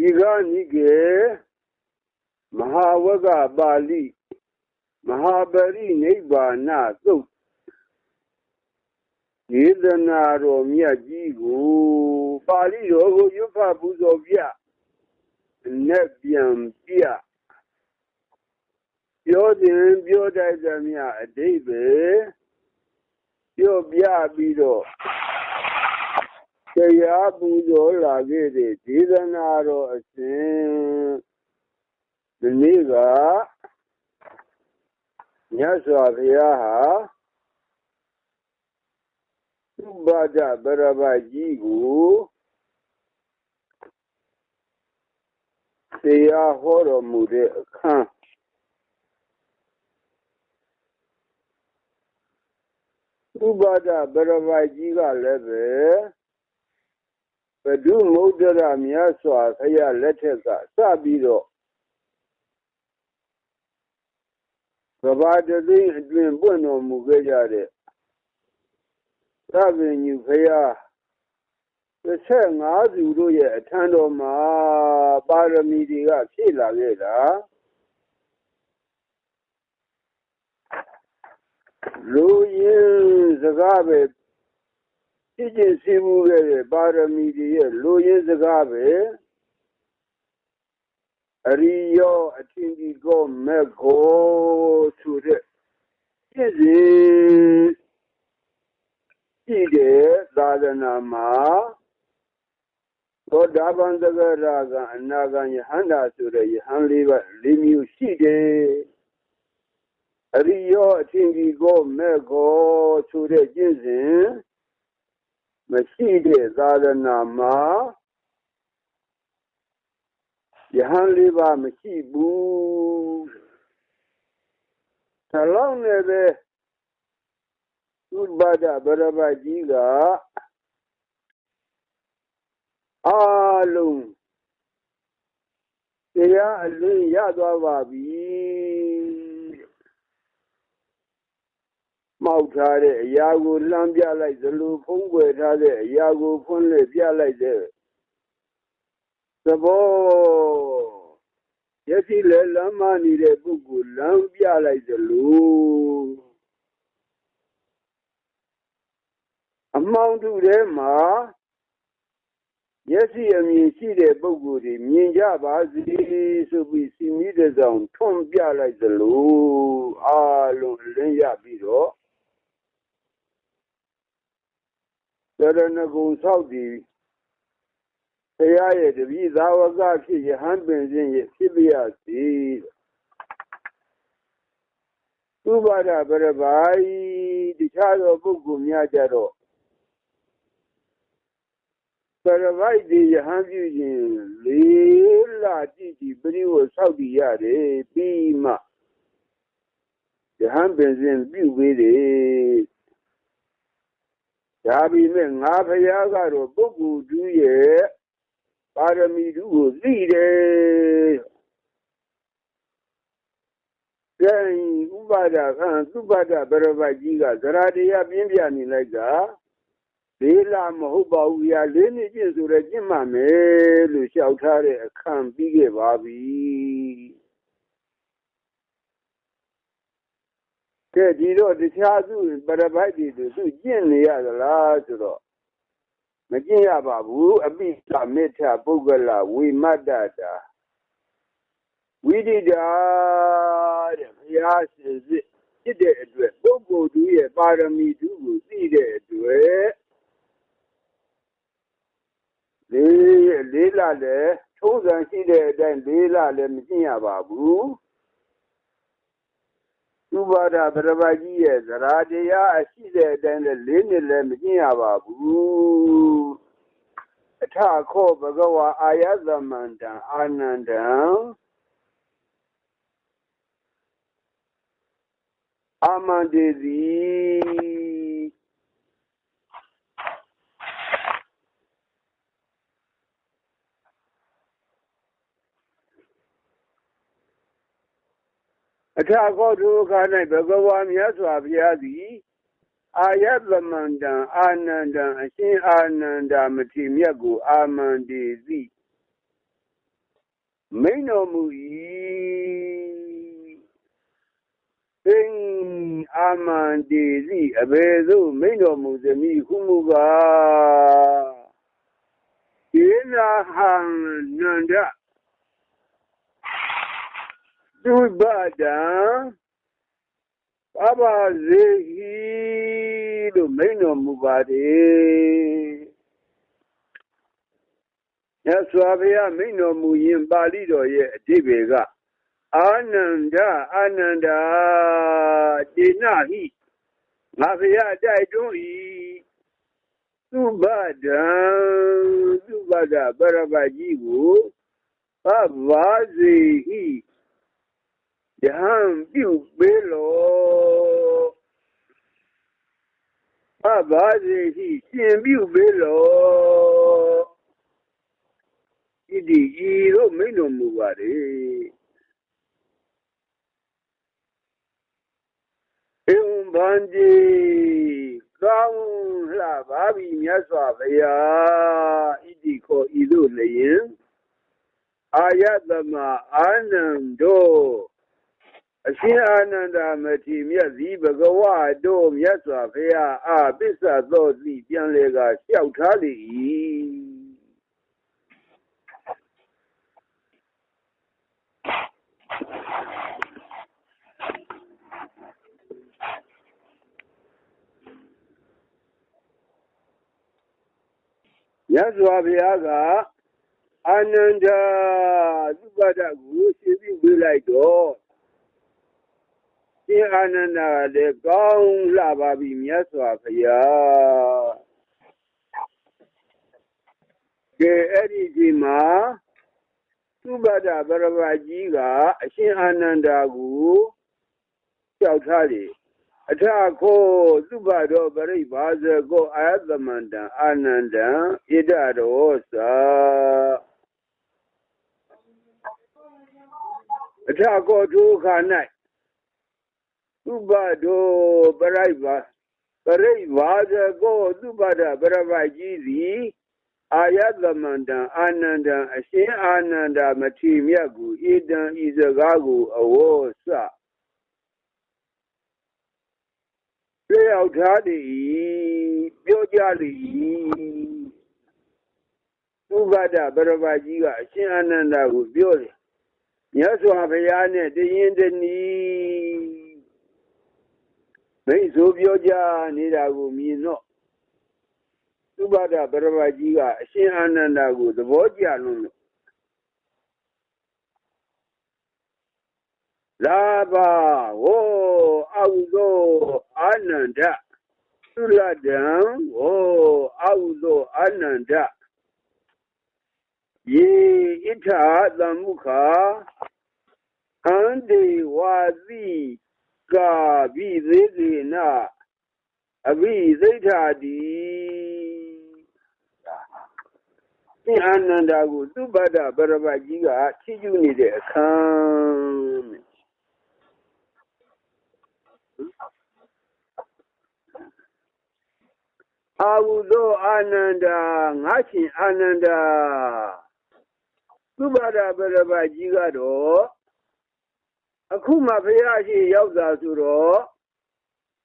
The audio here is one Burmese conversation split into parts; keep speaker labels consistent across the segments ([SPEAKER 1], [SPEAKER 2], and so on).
[SPEAKER 1] ဤကနိကေမဟာဝကပါဠိမဟာပရိနိဗ္ဗာနသုတ်ဒေသနာတော်မြတ်ကြီးကိုပါဠိတော်ကိုရွတ်ဖတ်ပူဇော်ပြနဲ့ပြန်ပြပြောခြင်းပြောတတ်သမျှအတိတ်ပဲပြောပြပြီးတော့ တရားပူဇော်လာခဲ့တဲ့ဒေသနာတော်အစဉ်ဒီနေ့ကမြတ်စွာဘုရားဟာသုဘဒဗရဘကြီးကိုတရားဟောတော်မူတဲ့အခန်းသုဘဒဗရဘကြီးကလည်းပဲ ဘဒုမုဒ္ဒရမြတ်စွာဘုရားလက်ထက်ကစပြီးတော့ကဘာတသိန်းအတွင်ပွင့်တော်မူခဲ့ကြတဲ့သဗ္ဗညုဖယား15သူတို့ရဲ့အထံတော်မှာပါရမီတွေကဖြည့်လာခဲ့တာလူရင်စကားပဲ ဖြစ်ခြင်းစီမှုခဲ့တဲ့ပါရမီတွေရဲ့လူရင်စကားပဲအရိယောအထင်ကြီးကိုမဲ့ကိုဆိုတဲ့ဖြစ်စီရှိတဲ့သာသနာမှာသောတာပန်တဂရကအနာဂံယဟန္တာဆိုတဲ့ယဟန်လေးပါလေးမျိုးရှိတယ်အရိယောအထင်ကြီးကိုမဲ့ကိုဆိုတဲ့ကျင့်စဉ် မရှိတဲ့သာသနာမှာယဟန်လေးပါမရှိဘူးဆလောင်းနဲ့ပဲသုဘဒဗရဘကြီးကအာလုံးတရားအလင်းရသွားပါပြီ မောက်ထားတဲ့အရာကိုလှမ်းပြလိုက်သလိုဖုံးကွယ်ထားတဲ့အရာကိုဖွင့်လှစ်ပြလိုက်တဲ့သဘောရရှိလဲလမ်းမနေတဲ့ပုဂ္ဂိုလ်လမ်းပြလိုက်သလိုအမှောင်ထုထဲမှာမျက်စိအမြင်ရှိတဲ့ပုဂ္ဂိုလ်တွေမြင်ကြပါစေဆိုပြီးစီမီးတဲ့ဆောင်ထွန်းပြလိုက်သလိုအာလုံးလင်းရပြီးတော့ တရဏဂုံဆောက်တည်ဘုရားရဲ့တပည့်သာဝကဖြစ်ယဟန်ပင်ခြင်းရဲ့ဖြစ်ပြရစီသုဘာဒဗရဘိုင်တခြားသောပုဂ္ဂိုလ်များကြတော့ပရပိုက်ဒီယဟန်ပြုခြင်းလေးလာကြည့်ကြည့်ပရိဝဆောက်တည်ရတယ်ပြီးမှယဟန်ပင်စဉ်ပြုပေးတယ် ဒါပေမဲ့ငါဖရာကတော့ပုဂ္ဂိုလ်တူရဲ့ပါရမီတူကိုသိတယ်ကဲဥပါဒခံသုပါဒဗရပိုက်ကြီးကသရတရားပြင်းပြနေလိုက်တာလေးလာမဟုတ်ပါဘူးရာလေးနှစ်ကျင့်ဆိုတော့ကျင့်မှမယ်လို့လျှောက်ထားတဲ့အခန့်ပြီးခဲ့ပါပြီ ကဲဒီတော့တခြားသူပရပိုက်တွေသူကျင့်နေရသလားဆိုတော့မကျင့်ရပါဘူးအပိသမေထပုဂ္ဂလဝိမတ္တတာဝိဒိတာတဲ့ဘုရားရှင်စစ်ဖြစ်တဲ့အတွက်ပုဂ္ဂိုလ်သူရဲ့ပါရမီသူကိုသိတဲ့အတွက်လေးလေးလာလဲထုံးစံရှိတဲ့အတိုင်းလေးလာလဲမကျင့်ရပါဘူး သူဘာဒဗရဘကြီးရဲ့သရာတရားအရှိတဲ့အတိုင်းလဲလေးနှစ်လဲမကျင့်ရပါဘူးအထခောဘဂဝါအာယသမန္တံအာနန္တံအာမန္တေသည် အထာကောဒုက္ခ၌ဘဂဝါမြတ်စွာဘုရားသည်အာယသမန္တံအာနန္တံအရှင်အာနန္ဒာမထေမြတ်ကို အာမန္တေသည်မိန်တော်မူ၏သိအာမန္တေစီအဘယ်သို့မိန်တော်မူသည်မိဟုမူကားဧနာဟံနန္ဒ သူဘဒံပပဇေဟိလို့မိန်တော်မူပါတယ်မြတ်စွာဘုရားမိန်တော်မူရင်ပါဠိတော်ရဲ့အဓိပ္ပာယ်ကအာနန္ဒအာနန္ဒာတေနဟိငါဘုရားတိုက်တွန်း၏သုဘဒံသုဘဒပရပတ်ကြီးကိုပဗာစေဟိ ယဟံပြုပေးလောပဗာစေဟိရှင်ပြုပေးလောဣတိဤသို့မိန့်တော်မူပါれဧဝံဗန္တိကောင်းလှပါပြီမြတ်စွာဘုရားဣတိခောဤသို့လျင်အာယသမအာနန္ဒော အရှင်အာနန္ဒမထေမြတ်သည်ဘဂဝါတို့မြတ်စွာဘုရားအာပစ္စသောသိပြန်လေကလျှောက်ထားလေ၏မြတ်စွာဘုရားကအာနန္ဒသုပဒကိုရှင်းပြပေးလိုက်တော့ ရှင်အာနန္ဒလည်းကောင်းလှပါပြီမြတ်စွာဘုရားကဲအဲ့ဒီဒီမှာသုဘဒဗရဝကြီးကအရှင်အာနန္ဒကိုကြောက်ထားတယ်အထခောသုဘတော်ပရိဘာဇကောအာယသမန္တံအာနန္တံဣဒရောသာအထခောဒုခ၌ သုဘတော်ပရိဘာပရိဘာဇကောသုဘဒပရဝကြီးသည်အာယသမန္တံအာနန္တံအရှင်အာနန္ဒမထေမြတ်ကိုဣဒံဤစကားကိုအဝေါ်စတွေ့ရောက်ထားသည်ပြောကြသည်သုဘဒဗရဝကြီးကအရှင်အာနန္ဒကိုပြောတယ်မြတ်စွာဘုရားနဲ့တရင်တနည်း မိတ်ဆိုပြောကြနေတာကိုမြင်တော့သုဘဒဗရဝကြီးကအရှင်အာနန္ဒကိုသဘောကျလွန်းလို့လာပါဝောအာဟုသောအာနန္ဒသုလတံဝောအာဟုသောအာနန္ဒယေဣထာသမုခာအန္တေဝါတိ ကာဘိသေးကေနအဘိသိဋ္ဌာတိဒီအာနန္ဒာကိုသုဘဒဗရဝကြီးကချီးကျူးနေတဲ့အခန်းအာဟုသောအာနန္ဒာငါရှင်အာနန္ဒာသုဘဒဗရဝကြီးကတော့ အခုမှဘုရားရှိရောက်တာဆိုတော့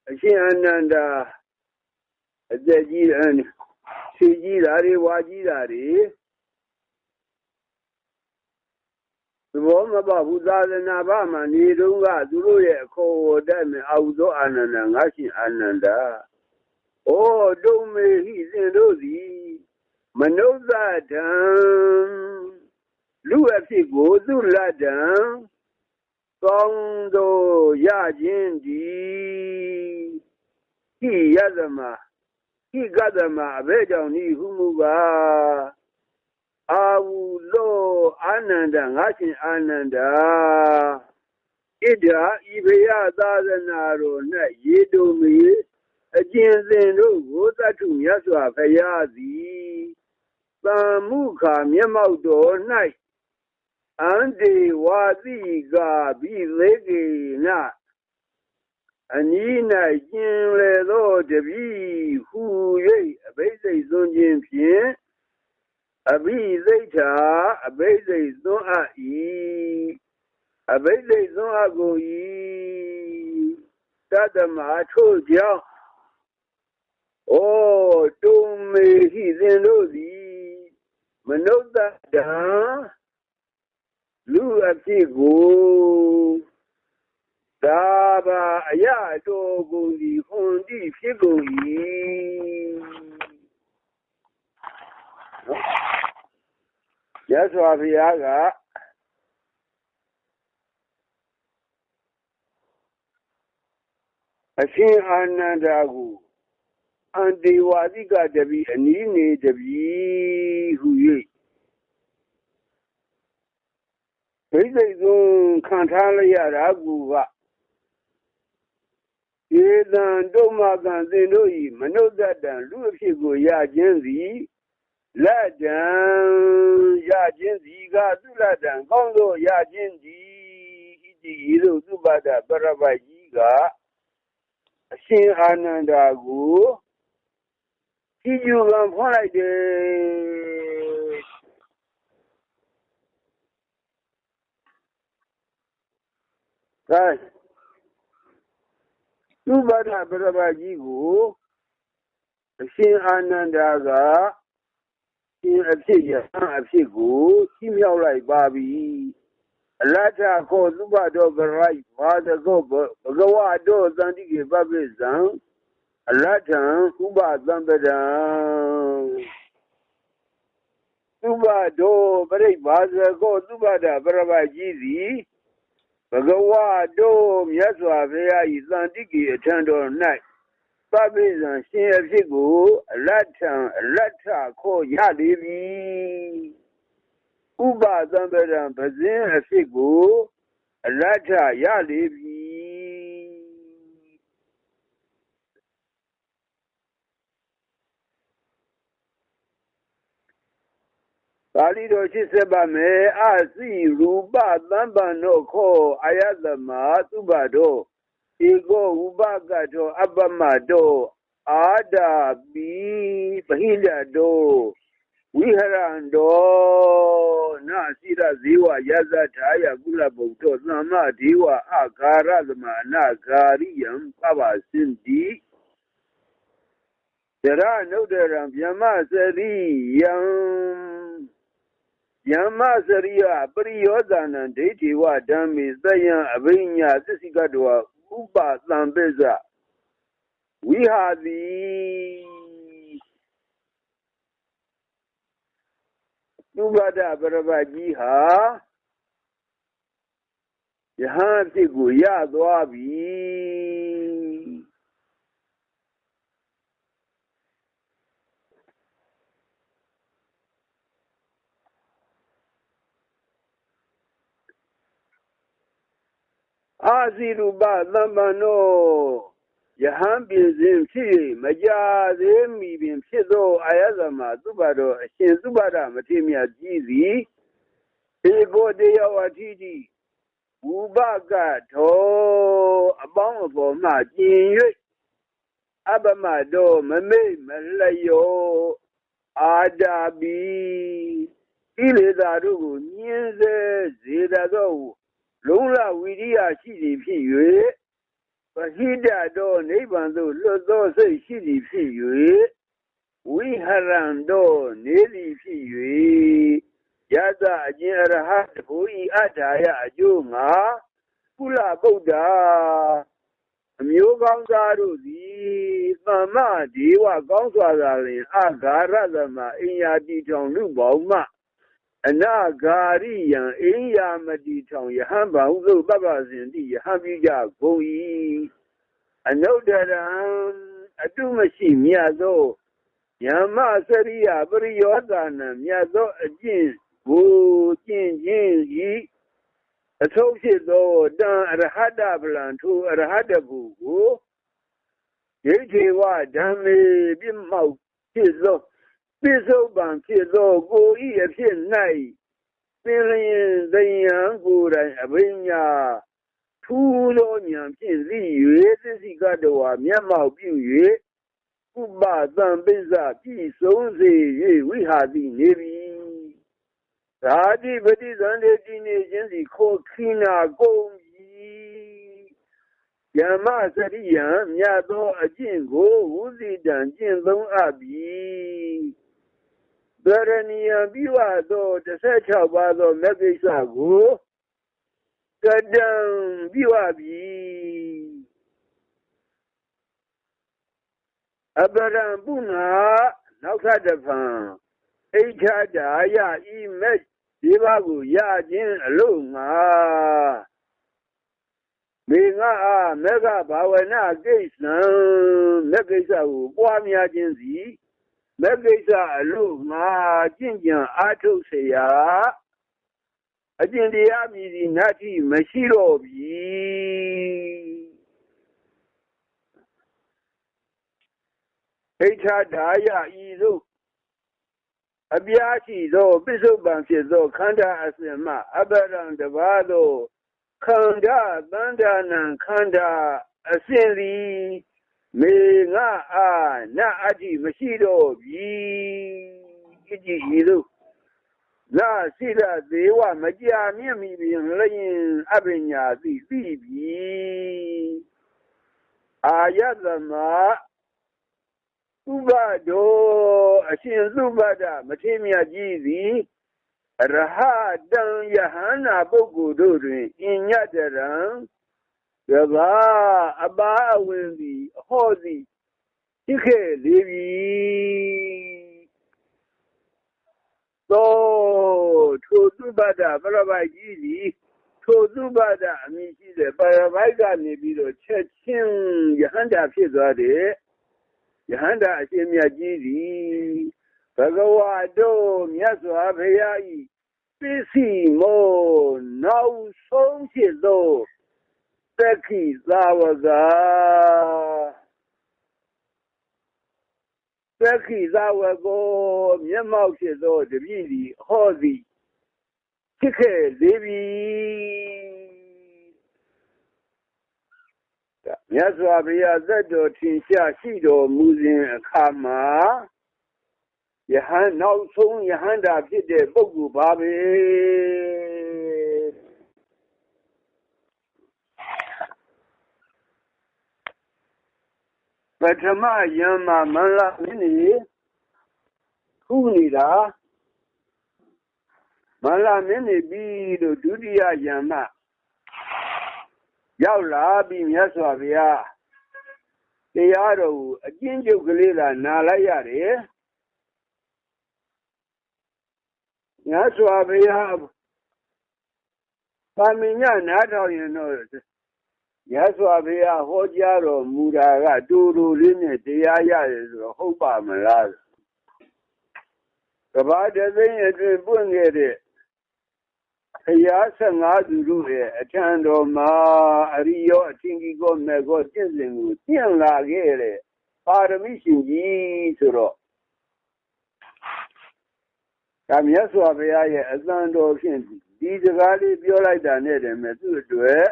[SPEAKER 1] အရှင်အာနန္ဒာအသက်ကြီးအန်းဖြူကြီးတာတွေဝါကြီးတာတွေသဘောမပဘူးသာသနာ့ဘာမှနေတုန်းကသူတို့ရဲ့အခေါ်ဝတိုက်မယ်အာဟုသောအာနန္ဒာငါရှင်အာနန္ဒာဩဒုံမေဟိသင်တို့သည်မနုဿတံလူအဖြစ်ကိုသူလတ္တံကောင်းသောရခြင်းဒီ ဟိယသမဟိကသမအဘဲကြောင့်ဤဟုမူပါအာဝုလောအာနန္ဒငါရှင်အာနန္ဒာဣဒာဤဘယသာသနာတော်၌ရေတုံမီအကျဉ် စင်တို့ကိုတတုမြတ်စွာဘုရားသည်သံမှုခာမျက်မှောက်တော်၌အန္တေဝါတိကဘိသေကေနအနီး၌ကျင်လေသောတပည့်ဟူ၍အဘိသိစွန်ခြင်းဖြင့်အဘိသိဋ္ဌာအဘိသိတ်သွန်းအပ်၏အဘိသိတ်သွန်းအပ်ကို၏တတမထို့ကြောင့်ဩတုံမေဟိသင်တို့သည်မနုဿတံ လူအဖြစ်ကိုသာဘာအရာတော်ကိုဒီဟွန်တိဖြစ်ကုန်၏ရသော်ဘုရားကအရှင်အာနန္ဒာကိုအန္တေဝါတိကတပိအနည်းနေတပိဟု၍ ဒိဋ္ဌိဆုံးခံထားလိုက်ရတာကူကဧတံတုမကံသင်တို့ဤမနုဿတံလူအဖြစ်ကိုရခြင်းသည်လက်တံရခြင်းသည်ကသုလတံကောင်းသောရခြင်းသည်ဣတိဤသို့သုပဒပရပိုက်ကြီးကအရှင်အာနန္ဒာကိုကြည်ညိုကံဖွင့်လိုက်တယ် ကဲသုဘဒပရပကြီးကိုအရှင်အာနန္ဒာကရှင်အဖြစ်ရဟန်းအဖြစ်ကိုကြီးမြောက်လိုက်ပါပြီအလတ္ထခောသုဘတော်ပရိုက်ဘာတကောဘဂဝါတော်သန္တိကေပပိဇံအလထံဥပသံပဒံသုဘတော်ပရိဘာဇကောသုဘဒပရပကြီးသည် ဘဂဝါတို့မြတ်စွာဘုရား၏သန္တိကေအထံတော်၌ပပိဇံရှင်အဖြစ်ကိုအလထံအလထခေါ်ရလေပြီဥပသံပဒံပဇင်းအဖြစ်ကိုအလထရလေပြီပါဠိတော်ရှိဆက်ပါမယ်အစီရူပသံပံ တို့ခောအာယသမသုဘတော်ဧကောဥပကတောအပ္ပမတောအာဒာပိပဟိလတောဝိဟရံတောနာစိရဇေဝ ယဇထာယကုလဘုံတောသမ္မဒေဝအခါရသမအနာဂာရိယံပပစင်တိတရနုဒရံဗျမစရိယံယမစရိယပရိယောဇာနံဒိဋ္ဌိဝဓမ္မေသယံအဘိညာသစ္စိကတောဥပသံပိဇဝိဟာတိသုဘဒပရပကြီးဟာယဟန်ဖြစ်ကိုရသွားပြီ အာစီရူပသမ္ပန္နောယဟန်ပြင်စဉ်ဖြစ်မကြသေးမီပင်ဖြစ်သောအာယသမသုဘတော်အရှင်သုဘဒမထေမြတ်ကြီးသည်ဧကောတရားဝတိတိဝုဘကထောအပေါင်းအပေါ်မှကျင်၍အပမတော်မမိတ်မလျောအာဒာဘီဣလေသာတို့ကိုညင်းစေစေတသော လုံးလဝိရိယရှိသည်ဖြစ်၍ပဟိတတော်နိဗ္ဗာန်သို့လွတ်သောစိတ်ရှိသည်ဖြစ်၍ဝိဟရံတော်နေသည်ဖြစ်၍ယသအကျင့်အရဟတဘူဤအထာယအကျိုးငါကုလဗုဒ္ဓအမျိုးကောင်းသားတို့သည်သမ္မာဒေဝကောင်းစွာသာလျှင်အဂါရသမအင်ယာတိထောင်လူပေါင်းမှ အနာဂါရိယံအိယာမတိထောင်ယဟံဘာဟုသို့ပပစဉ်တိယဟံပိကြဂုံဤအနုဒရံအတုမရှိမြတ်သောယမစရိယပရိယောသနာမြတ်သောအကျင့်ကိုကျင့်ခြင်းဤအထုပ်ဖြစ်သောတံအရဟတဗလံထိုအရဟတဘူကိုဒိဋ္ဌိဝဓမ္မေပြမောက်ဖြစ်သော ပိစုပံဖြစ်သောကိုဤအဖြစ်၌ပင်လျင်သယံကိုယ်တိုင်အဘိညာထူးသောဉာဏ်ဖြင့်သိ၍သစ္စိကတဝါမျက်မှောက်ပြု၍ဥပသံပိစ္ဆပြည့်စုံစေ၍ဝိဟာတိနေပြီဓာတိပฏิသန္တေတိနေခြင်းစီခိုခိနာကုန်ပြီယမစရိယံမြတ် သောအကျင့်ကိုဝုဇိတံကျင့်သုံးအပ်ပြီဒရဏီယပြီးဝသော16ပါးသောမဂ္ဂိစ္စကိုကတံပြီးဝပြီအပရံပုနာနောက်ထပ်တစ်ဖန်အိဋ္ဌဒါယဤမက်ဒီပါကိုရခြင်းအလို့ငါမေငါအားမေဃဘာဝနာကိစ္စံမေကိစ္စကိုပွားများခြင်းစီ မေကိစ္စအလို့ငါကျင့်ကြံအားထုတ်เสียအကျင့်တရားမြည်ဒီနတ်တိမရှိတော့ပြီဣဋ္ဌဒါယဤသို့အပြားရှိသောပစ္စုပန်ဖြစ်သောခန္ဓာအစဉ်မှအပရံတပါးသောခန္ဓာတန္တနံခန္ဓာအစဉ်သည် မေငါအာနအတ္တိမရှိတော့ပြီဣတိဤသို့လာစိရသေးဝမကြာမြင့်မိပြင်လျင်အပညာသိသိပြီအာယသမသုဘဒောအရှင်သုဘဒမထေရမြတ်ကြီးသည်ရဟတံယဟန္တာပုဂ္ဂိုလ်တို့တွင်အညတရံ ကဘာအပါအဝင်သည်အဟောသည်ရှိခဲ့လေပြီသောထိုသုဘဒပရပိုက်ကြီးသည်ထိုသုဘဒအမည်ရှိတဲ့ပရပိုက်ကနေပြီးတော့ချက်ချင်းယဟန္တာဖြစ်သွားတဲ့ယဟန္တာအရှင်မြတ်ကြီးသည်ဘဂဝါတို့မြတ်စွာဘုရားဤပစ္စည်းမောနောက်ဆုံးဖြစ်သော သက္ခိသာဝကသက္ခိသာဝကောမျက်မှောက်ဖြစ်သောတပည့်သည်ဟောသည်ဖြစ်ခဲ့လေပြီမြတ်စွာဘုရားသက်တော်ထင်ရှားရှိတော်မူစဉ်အခါမှာယဟန်နောက်ဆုံးယဟန္တာဖြစ်တဲ့ပုဂ္ဂိုလ်ပါပဲ ပထမယံမှာမန္လာမင်းကြီးခုနေတာမန္လာမင်းနေပြီးလို့ဒုတိယယံမှာရောက်လာပြီးမြတ်စွာဘုရားတရားတော်ကိုအကျဉ်းချုပ်ကလေးသာနာလိုက်ရတယ်မြတ်စွာဘုရားပါမညနားထောင်ရင်တော့ မြတ်စွာဘုရားဟောကြားတော်မူတာကတူတူလေးနဲ့တရားရတယ်ဆိုတော့ဟုတ်ပါမလားကဘာတသိန်းအတွင်းပွင့်ခဲ့တဲ့ဘုရား15သူတို့ရဲ့အထံတော်မှာအရိယောအထင်ကြီးကောမေကောကျင့်စဉ်ကိုကျင့်လာခဲ့တဲ့ပါရမီရှင်ကြီးဆိုတော့ဒါမြတ်စွာဘုရားရဲ့အသံတော်ဖြင့်ဒီစကားလေးပြောလိုက်တာနဲ့တည်းမဲ့သူ့အတွက်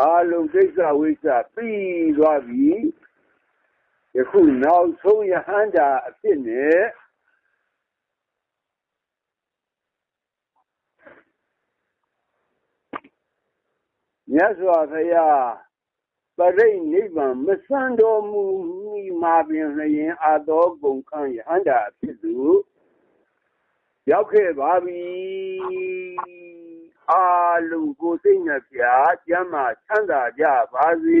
[SPEAKER 1] အာလုံးကိစ္စဝိစ္စပြီးသွားပြီယခုနောက်ဆုံးယဟန္တာအဖြစ်နဲ့မြတ်စွာဘုရားပရိနိဗ္ဗာန်မဆန်တော်မူမိမှာပင်လျင်အသောကုန်ခံယဟန္တာဖြစ်သူရောက်ခဲ့ပါပြီ အာလုံးကိုစိတ်နှပြကျမ်းမာချမ်းသာကြပါစေ